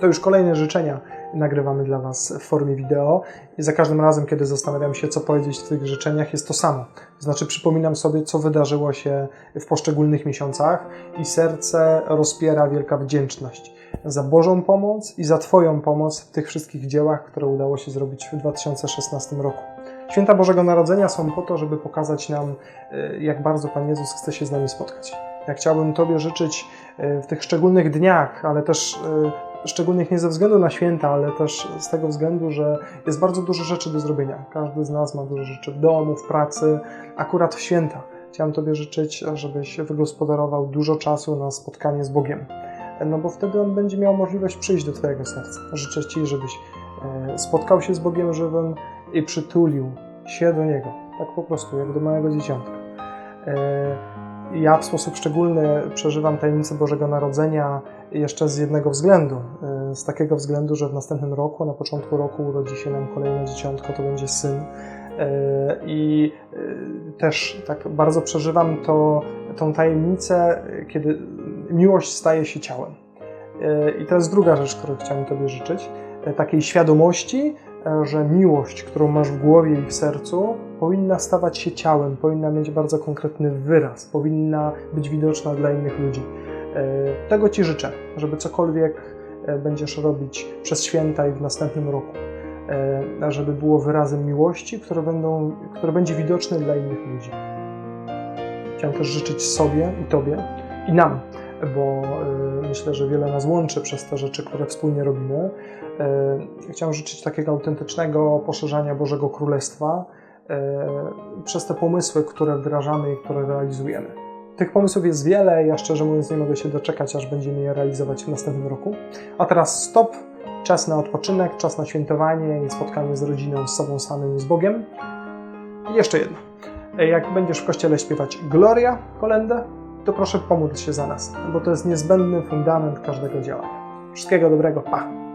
To już kolejne życzenia nagrywamy dla Was w formie wideo i za każdym razem, kiedy zastanawiam się, co powiedzieć w tych życzeniach, jest to samo. To znaczy, przypominam sobie, co wydarzyło się w poszczególnych miesiącach i serce rozpiera wielka wdzięczność za Bożą pomoc i za Twoją pomoc w tych wszystkich dziełach, które udało się zrobić w 2016 roku. Święta Bożego Narodzenia są po to, żeby pokazać nam, y, jak bardzo Pan Jezus chce się z nami spotkać. Ja chciałbym Tobie życzyć y, w tych szczególnych dniach, ale też y, szczególnych nie ze względu na święta, ale też z tego względu, że jest bardzo dużo rzeczy do zrobienia. Każdy z nas ma dużo rzeczy w domu, w pracy, akurat w święta. Chciałem Tobie życzyć, żebyś wygospodarował dużo czasu na spotkanie z Bogiem, no bo wtedy On będzie miał możliwość przyjść do Twojego serca. Życzę Ci, żebyś e, spotkał się z Bogiem żywym i przytulił się do Niego, tak po prostu, jak do małego dzieciątka. Ja w sposób szczególny przeżywam tajemnicę Bożego Narodzenia jeszcze z jednego względu. E, Z takiego względu, że w następnym roku, na początku roku urodzi się nam kolejne dzieciątko, to będzie syn. E, I e, też tak bardzo przeżywam to, tą tajemnicę, kiedy miłość staje się ciałem. I to jest druga rzecz, którą chciałem Tobie życzyć. Takiej świadomości, że miłość, którą masz w głowie i w sercu, powinna stawać się ciałem, powinna mieć bardzo konkretny wyraz, powinna być widoczna dla innych ludzi. E, Tego Ci życzę, żeby cokolwiek e, będziesz robić przez święta i w następnym roku, e, żeby było wyrazem miłości, które, będą, które będzie widoczne dla innych ludzi. Chciałem też życzyć sobie i Tobie i nam, bo y, myślę, że wiele nas łączy przez te rzeczy, które wspólnie robimy. Y, chciałem życzyć takiego autentycznego poszerzania Bożego Królestwa y, przez te pomysły, które wdrażamy i które realizujemy. Tych pomysłów jest wiele, ja szczerze mówiąc nie mogę się doczekać, aż będziemy je realizować w następnym roku. A teraz stop, czas na odpoczynek, czas na świętowanie i spotkanie z rodziną, z sobą samym i z Bogiem. I jeszcze jedno. Jak będziesz w kościele śpiewać Gloria, kolendę, to proszę pomódl się za nas, bo to jest niezbędny fundament każdego działania. Wszystkiego dobrego, pa!